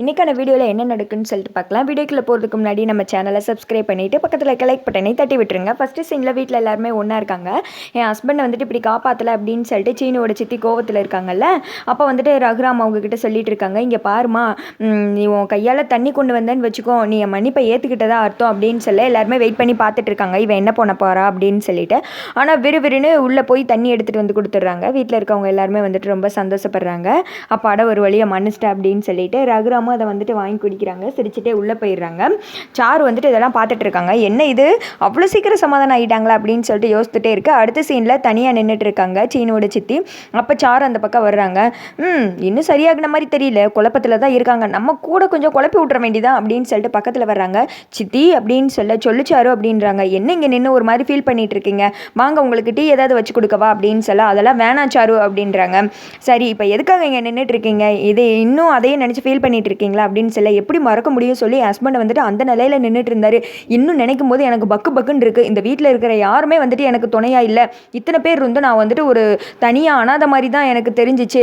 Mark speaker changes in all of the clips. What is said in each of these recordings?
Speaker 1: இன்றைக்கான வீடியோவில் என்ன நடக்குன்னு சொல்லிட்டு பார்க்கலாம். வீடியோக்குள்ளே போகிறதுக்கு முன்னாடி நம்ம சேனலை சப்ஸ்கிரைப் பண்ணிவிட்டு பக்கத்தில் இருக்க லைக் பட்டனை தட்டி விட்டுருங்க. ஃபஸ்ட்டு சீனில் வீட்டில் எல்லாருமே ஒன்றா இருக்காங்க. என் ஹஸ்பண்டை வந்துட்டு இப்படி காப்பாற்றலை அப்படின்னு சொல்லிட்டு சீனோட சித்தி கோவத்தில் இருக்காங்கல்ல? அப்போ வந்துட்டு ரகுராம் அவங்கக்கிட்ட சொல்லிட்டு இருக்காங்க. இங்கே பாருமா நீ உன் கையால் தண்ணி கொண்டு வந்தேன்னு வச்சுக்கோ நீ என் மன்னிப்பை ஏற்றுக்கிட்டதா அர்த்தம் அப்படின்னு சொல்லி எல்லாருமே வெயிட் பண்ணி பார்த்துட்டு இருக்காங்க. இவன் என்ன பண்ண போகிறா அப்படின்னு சொல்லிட்டு. ஆனால் விறுவிறுன்னு உள்ளே போய் தண்ணி எடுத்துகிட்டு வந்து கொடுத்துட்றாங்க. வீட்டில் இருக்கவங்க எல்லாருமே வந்துட்டு ரொம்ப சந்தோஷப்படுறாங்க. அப்பாட ஒரு வழியை மன்னிச்சிட்டேன் அப்படின்னு சொல்லிட்டு ரகுராம் ரகுராமும் அதை வந்துட்டு வாங்கி குடிக்கிறாங்க சிரிச்சுட்டே உள்ளே போயிடுறாங்க. சாரு வந்துட்டு இதெல்லாம் பார்த்துட்டு இருக்காங்க. என்ன இது? அவ்வளோ சீக்கிரம் சமாதானம் ஆகிட்டாங்களா அப்படின்னு சொல்லிட்டு யோசித்துட்டே இருக்கு. அடுத்த சீனில் தனியாக நின்றுட்டு இருக்காங்க சீனோட சித்தி. அப்போ சாரு அந்த பக்கம் வர்றாங்க. ம் இன்னும் சரியாகின மாதிரி தெரியல. குழப்பத்தில் தான் இருக்காங்க. நம்ம கூட கொஞ்சம் குழப்பி விட்ற வேண்டியதான் அப்படின்னு சொல்லிட்டு பக்கத்தில் வர்றாங்க. சித்தி அப்படின்னு சொல்ல சொல்லிச்சாரு அப்படின்றாங்க. என்ன இங்கே நின்று ஒரு மாதிரி ஃபீல் பண்ணிட்டு இருக்கீங்க? வாங்க உங்களுக்கு டீ ஏதாவது வச்சு கொடுக்கவா அப்படின்னு சொல்ல அதெல்லாம் வேணாம் சாரு அப்படின்றாங்க. சரி இப்போ எதுக்காக இங்கே நின்றுட்டு இருக்கீங்க? இது இன்னும் அதையே நினச்சி ஃபீல் பண்ணிட்டு இருக்கீங்களா அப்படின்னு சொல்ல எப்படி மறக்க முடியும் சொல்லி ஹஸ்பண்ட் வந்துட்டு அந்த நிலையில நின்றுட்டு இருந்தாரு இன்னும் நினைக்கும் போது எனக்கு பக்கு பக்குன்னு இருக்கு. இந்த வீட்டில் இருக்கிற யாருமே வந்துட்டு எனக்கு துணையா இல்லை. இத்தனை பேர் இருந்து நான் வந்துட்டு ஒரு தனியாக அனாத மாதிரி தான் எனக்கு தெரிஞ்சிச்சு.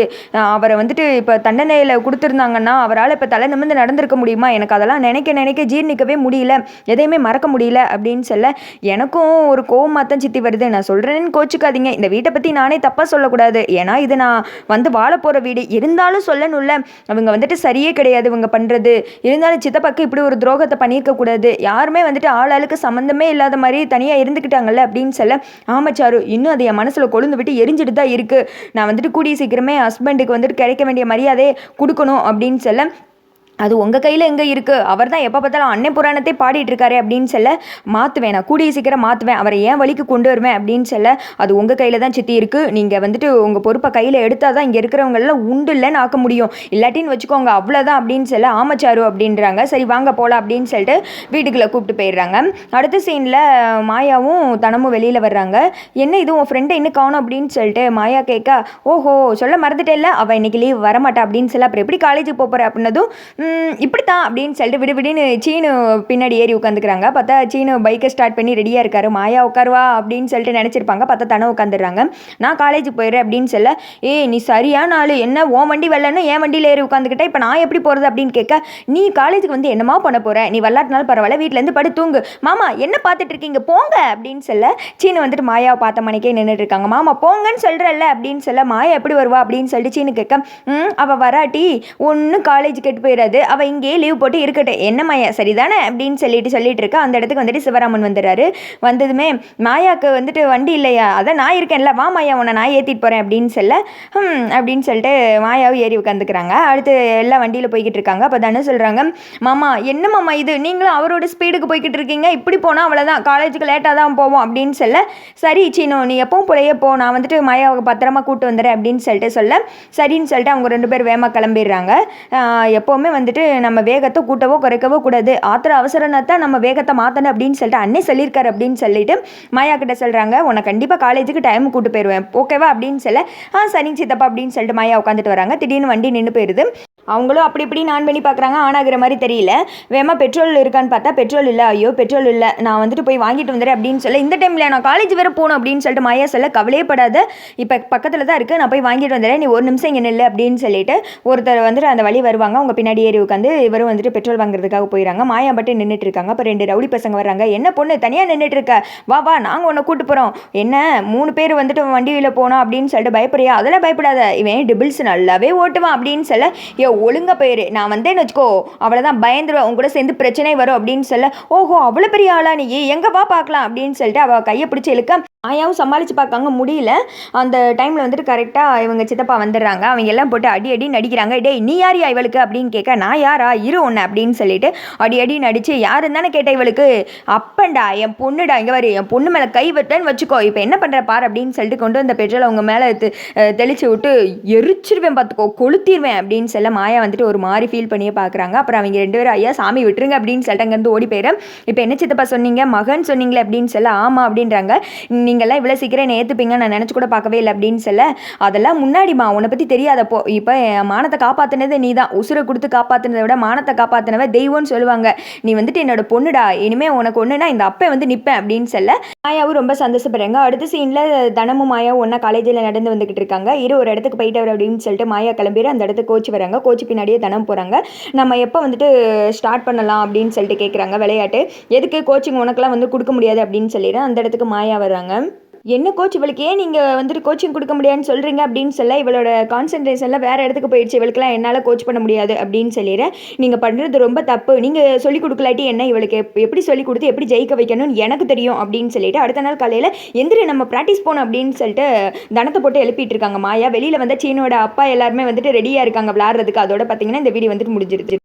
Speaker 1: அவரை வந்துட்டு இப்போ தண்டனையில் கொடுத்துருந்தாங்கன்னா அவரால் இப்போ தலை நிமிர்ந்து நடந்திருக்க முடியுமா? எனக்கு அதெல்லாம் நினைக்க நினைக்க ஜீர்ணிக்கவே முடியல. எதையுமே மறக்க முடியல அப்படின்னு சொல்ல எனக்கும் ஒரு கோவமாக தான் சித்தி வருது. நான் சொல்கிறேன்னு கோச்சிக்காதீங்க. இந்த வீட்டை பற்றி நானே தப்பாக சொல்லக்கூடாது. ஏன்னா இது நான் வந்து வாழ போகிற வீடு. இருந்தாலும் சொல்லணும்ல. அவங்க வந்துட்டு சரியே கிடையாது. இவங்க பண்ணுறது இருந்தாலும் சித்தப்பாக்கு இப்படி ஒரு துரோகத்தை பண்ணியிருக்க கூடாது. யாருமே வந்துட்டு ஆளாளுக்கு சம்மந்தமே இல்லாத மாதிரி தனியாக இருந்துக்கிட்டாங்கல்ல அப்படின்னு சொல்ல ஆமாச்சாரு இன்னும் அது என் மனசில் கொழுந்து விட்டு எரிஞ்சிட்டு தான் இருக்குது நான் வந்துட்டு கூடிய சீக்கிரமே ஹஸ்பண்டுக்கு வந்துட்டு கிடைக்க வேண்டிய மரியாதையை கொடுக்கணும் அப்படின்னு சொல்ல அது உங்கள் கையில் எங்கே இருக்குது அவர் தான் எப்போ பார்த்தாலும் அன்னை புராணத்தை பாடிட்டு இருக்காரு அப்படின்னு சொல்ல மாற்றுவேன் நான் கூடிய சீக்கிரம் மாற்றுவேன் அவரை ஏன் வழிக்கு கொண்டு வருவேன்? அப்படின்னு சொல்ல அது உங்கள் கையில் தான் சித்தி இருக்குது நீங்கள் வந்துட்டு உங்கள் பொறுப்பை கையில் எடுத்தால் தான் இங்கே இருக்கிறவங்களெல்லாம் உண்டு இல்லைன்னு ஆக்க முடியும். இல்லாட்டின்னு வச்சுக்கோங்க அவ்வளோதான் அப்படின்னு சொல்ல ஆமச்சாரு அப்படின்றாங்க. சரி வாங்க போகலாம் அப்படின்னு சொல்லிட்டு வீட்டுக்குள்ளே கூப்பிட்டு போயிடுறாங்க. அடுத்த சீனில் மாயாவும் தனமும் வெளியில் வர்றாங்க. என்ன இது உன் ஃப்ரெண்டை இன்னும் காணும் அப்படின்னு சொல்லிட்டு மாயா கேட்க ஓஹோ சொல்ல மறந்துட்டே இல்லை அவள் இன்னைக்கு லீவ் வரமாட்டா அப்படின்னு சொல்ல அப்புறம் எப்படி காலேஜுக்கு போகிற அப்படின்னதும் இப்படித்தான் அப்படின்னு சொல்லிட்டு விடு விடுன்னு சீனு பின்னாடி ஏறி உட்காந்துக்கிறாங்க. பார்த்தா சீனு பைக்கை ஸ்டார்ட் பண்ணி ரெடியாக இருக்காரு. மாயா உட்காருவா? அப்படின்னு சொல்லிட்டு நினச்சிருப்பாங்க. பார்த்தா தன உட்காந்துடுறாங்க. நான் காலேஜுக்கு போயிடுறேன் அப்படின்னு சொல்ல ஏய் நீ சரியான ஆள் என்ன ஓ வண்டி வரலன்னு என் வண்டியில் ஏறி உட்காந்துக்கிட்டே? இப்போ நான் எப்படி போகிறது அப்படின்னு கேட்க நீ காலேஜுக்கு வந்து என்னமா பண்ண போற? நீ விளாட்டினாலும் பரவாயில்ல. வீட்டிலேருந்து படு தூங்கு. மாமா என்ன பார்த்துட்டு இருக்கீங்க? போங்க அப்படின்னு சொல்ல சீனு வந்துட்டு மாயாவை பார்த்த மணிக்கே நின்றுட்டு இருக்காங்க. மாமா போங்கன்னு சொல்கிறல்ல அப்படின்னு சொல்ல மாயா எப்படி வருவா? அப்படின்னு சொல்லிட்டு சீனு கேட்க அவள் வராட்டி ஒன்றும் காலேஜ் கெட்டு போயிடாது அவள் இங்கேயே லீவ் போட்டு இருக்கட்டும். என்ன மாயா சரிதானே? அப்படின்னு சொல்லிட்டு சொல்லிட்டு இருக்கா. அந்த இடத்துக்கு வந்துட்டு சிவராமன் வந்துடுறாரு. வந்ததுமே மாயாவுக்கு வந்துட்டு வண்டி இல்லையா? அதான் நான் இருக்கேன்ல. வா மாயா உன்னை நான் ஏற்றிட்டு போகிறேன் அப்படின்னு சொல்ல ம் அப்படின்னு சொல்லிட்டு மாயாவும் ஏறி உட்காந்துக்கிறாங்க அடுத்து எல்லாம் வண்டியில் போய்கிட்டு இருக்காங்க. அப்போ தானே சொல்கிறாங்க மாமா என்ன மாமா இது? நீங்களும் அவரோட ஸ்பீடுக்கு போய்கிட்டு இருக்கீங்க. இப்படி போனால் அவ்வளோதான் காலேஜுக்கு லேட்டாக தான் போவோம். அப்படின்னு சொல்ல சரி சீனோ நீ எப்பவும் போலையே போ. நான் வந்துட்டு மாயாவை பத்திரமா கூட்டு வந்துடுறேன் அப்படின்னு சொல்லிட்டு சொல்ல சரின்னு சொல்லிட்டு அவங்க ரெண்டு பேர் வேகமாக கிளம்பிடுறாங்க. எப்போவுமே வந்து வந்துட்டு நம்ம வேகத்தை கூட்டவோ குறைக்கவோ கூடாது. ஆத்திர அவசரம்னா தான் நம்ம வேகத்தை மாற்றணும் அப்படின்னு சொல்லிட்டு அண்ணே சொல்லியிருக்காரு அப்படின்னு சொல்லிட்டு மாயா கிட்ட சொல்கிறாங்க உன்னை கண்டிப்பாக காலேஜுக்கு டைம் கூட்டு போயிடுவேன் ஓகேவா அப்படின்னு சொல்ல ஆ சரிங்க சித்தப்பா அப்படின்னு சொல்லிட்டு மாயா உட்காந்துட்டு வராங்க. திடீர்னு வண்டி நின்று போயிடுது அவங்களும் அப்படி இப்படி நான் பண்ணி பார்க்குறாங்க. ஆன் மாதிரி தெரியல. வேமா பெட்ரோல் இருக்கான்னு பார்த்தா பெட்ரோல் இல்லை ஐயோ பெட்ரோல் இல்லை. நான் வந்துட்டு போய் வாங்கிட்டு வந்துடுறேன் அப்படின்னு சொல்ல இந்த டைமில் நான் காலேஜ் வேறு போகணும் அப்படின்னு சொல்லிட்டு மாயா சொல்ல கவலையே படாத. இப்போ பக்கத்தில் தான் இருக்குது நான் போய் வாங்கிட்டு வந்துடுறேன் நீ ஒரு நிமிஷம் இங்கே நில்லு அப்படின்னு சொல்லிட்டு ஒருத்தர் வந்துட்டு அந்த வழி வருவாங்க. அவங்க பின்னாடி ஏறி உட்காந்து இவரும் வந்துட்டு பெட்ரோல் வாங்குறதுக்காக போயிடறாங்க மாயா மட்டும் நின்றுட்டு இருக்காங்க. அப்போ ரெண்டு ரவுடி பசங்க வர்றாங்க. என்ன பொண்ணு? தனியாக நின்றுட்டு இருக்க. வா வா நாங்கள் உன்னை கூட்டு போகிறோம் என்ன? மூணு பேர் வந்துட்டு வண்டியில் போனோம் அப்படின்னு சொல்லிட்டு பயப்படுறியா அதெல்லாம் பயப்படாத. இவன் டிபிள்ஸ் நல்லாவே ஓட்டுவான் அப்படின்னு சொல்ல ஏ ஒழுங்க போயிரு. நான் வந்தேன்னு வச்சுக்கோ அவ்வளோதான் பயந்துருவேன் உன் கூட சேர்ந்து பிரச்சனை வரும் அப்படின்னு சொல்ல ஓஹோ அவ்வளோ பெரிய ஆளா நீ? எங்கே வா பார்க்கலாம் அப்படின்னு சொல்லிட்டு அவள் கையை பிடிச்சி இழுக்க ஆயாவும் சமாளித்து பார்க்காங்க முடியல. அந்த டைமில் வந்துட்டு கரெக்டாக இவங்க சித்தப்பா வந்துடுறாங்க. அவங்க எல்லாம் போட்டு அடி அடி நடிக்கிறாங்க. டேய் நீ யாரியா இவளுக்கு? அப்படின்னு கேட்க நான் யாரா? இரு ஒன்று அப்படின்னு சொல்லிட்டு அடி அடி நடித்து யாருன்னு தானே கேட்ட இவளுக்கு? அப்பண்டா என் பொண்ணுடா இங்கே வரு. என் பொண்ணு மேலே கை வெட்டேன்னு வச்சுக்கோ. இப்போ என்ன பண்ணுற பார்? அப்படின்னு சொல்லிட்டு கொண்டு வந்த பெட்ரோல் அவங்க மேலே தெளிச்சு விட்டு எரிச்சிருவேன் பார்த்துக்கோ கொளுத்திடுவேன் அப்படின்னு சொல்ல மாயா வந்துட்டு ஒரு மாதிரி ஃபீல் பண்ணியே பார்க்குறாங்க. அப்புறம் அவங்க ரெண்டு பேரும் ஐயா சாமி விட்டுருங்க அப்படின்னு சொல்லிட்டு அங்கேருந்து ஓடி போயிடும். இப்போ என்ன சித்தப்பா சொன்னீங்க? மகன் சொன்னீங்களே அப்படின்னு சொல்ல ஆமாம் அப்படின்றாங்க. நீங்கள்லாம் இவ்வளோ சீக்கிரம் என்னை ஏற்றுப்பீங்க நான் நினச்சி கூட பார்க்கவே இல்லை அப்படின்னு சொல்ல அதெல்லாம் முன்னாடிமா உன்னை பற்றி தெரியாதப்போ இப்போ என் மானத்தை காப்பாற்றினது நீ தான் உசுரை கொடுத்து காப்பாற்றினதை விட மானத்தை காப்பாற்றினவ தெய்வம்னு சொல்லுவாங்க. நீ வந்துட்டு என்னோட பொண்ணுடா இனிமேல் உனக்கு ஒன்றுனா இந்த அப்பை வந்து நிற்பேன் அப்படின்னு சொல்ல மாயாவும் ரொம்ப சந்தோஷப்படுறாங்க. அடுத்த சீனில் தனமும் மாயாவும் ஒன்றா காலேஜில் நடந்து வந்துக்கிட்டு இருக்காங்க. இரு ஒரு இடத்துக்கு போயிட்டு வர அப்படின்னு சொல்லிட்டு மாயா கிளம்பிடு அந்த இடத்துக்கு கோச் வராங்க. கோச் பின்னாடியே தனம் போகிறாங்க நம்ம எப்போ வந்துட்டு ஸ்டார்ட் பண்ணலாம் அப்படின்னு சொல்லிட்டு கேட்குறாங்க விளையாட்டு. எதுக்கு கோச்சிங் உனக்கெல்லாம் வந்து கொடுக்க முடியாது அப்படின்னு சொல்லிடுறேன் அந்த இடத்துக்கு மாயா வர்றாங்க. என்ன கோச் இவளுக்கு? ஏன் நீங்கள் வந்துட்டு கோச்சிங் கொடுக்க முடியாதுன்னு சொல்கிறீங்க அப்படின்னு சொல்ல இவளோட கான்சன்ட்ரேஷனில் வேறு இடத்துக்கு போயிடுச்சு. இவளுக்குலாம் என்னால் கோச் பண்ண முடியாது அப்படின்னு சொல்லிடுறேன். நீங்கள் பண்ணுறது ரொம்ப தப்பு. நீங்கள் சொல்லிக் கொடுக்கலாட்டி என்ன இவளுக்கு? எப் எப்படி சொல்லிக் கொடுத்து எப்படி ஜெயிக்க வைக்கணும்னு எனக்கு தெரியும் அப்படின்னு சொல்லிட்டு அடுத்த நாள் காலையில் எந்திரி நம்ம ப்ராக்டிஸ் போகணும் அப்படின்னு சொல்லிட்டு தனத்தை போட்டு எழுப்பிட்டு இருக்காங்க. மாயா வெளியில் வந்த சீனோட அப்பா எல்லாருமே வந்துட்டு ரெடியாக இருக்காங்க விளாட்றதுக்கு அதோட பார்த்தீங்கன்னா இந்த வீடியோ வந்துட்டு முடிஞ்சிருச்சு.